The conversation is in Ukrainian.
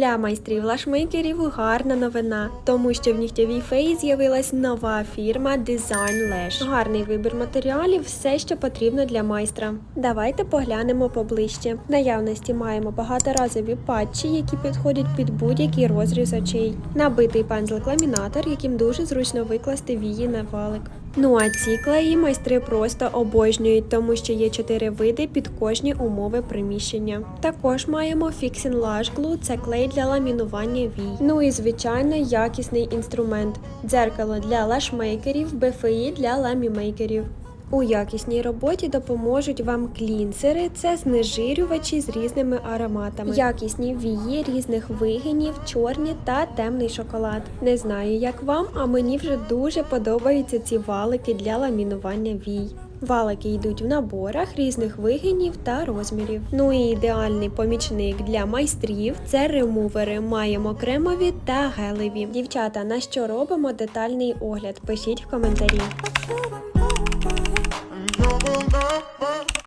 Для майстрів лашмейкерів гарна новина, тому що в нігтєвій феї з'явилась нова фірма Design Lash. Гарний вибір матеріалів, все, що потрібно для майстра. Давайте поглянемо поближче. В наявності маємо багаторазові патчі, які підходять під будь-який розріз очей. Набитий пензлик-ламінатор, яким дуже зручно викласти вії на валик. Ну а ці клеї майстри просто обожнюють, тому що є чотири види під кожні умови приміщення. Також маємо Fixing Lash Glue – це клей для ламінування вій. Ну і звичайно якісний інструмент дзеркало для лашмейкерів, БФІ для ламімейкерів. У якісній роботі допоможуть вам клінсери, це знежирювачі з різними ароматами, якісні вії різних вигинів, чорні та темний шоколад. Не знаю, як вам, а мені вже дуже подобаються ці валики для ламінування вій. Валики йдуть в наборах різних вигинів та розмірів. Ну і ідеальний помічник для майстрів це ремувери. Маємо кремові та гелеві. Дівчата, на що робимо детальний огляд? Пишіть в коментарі.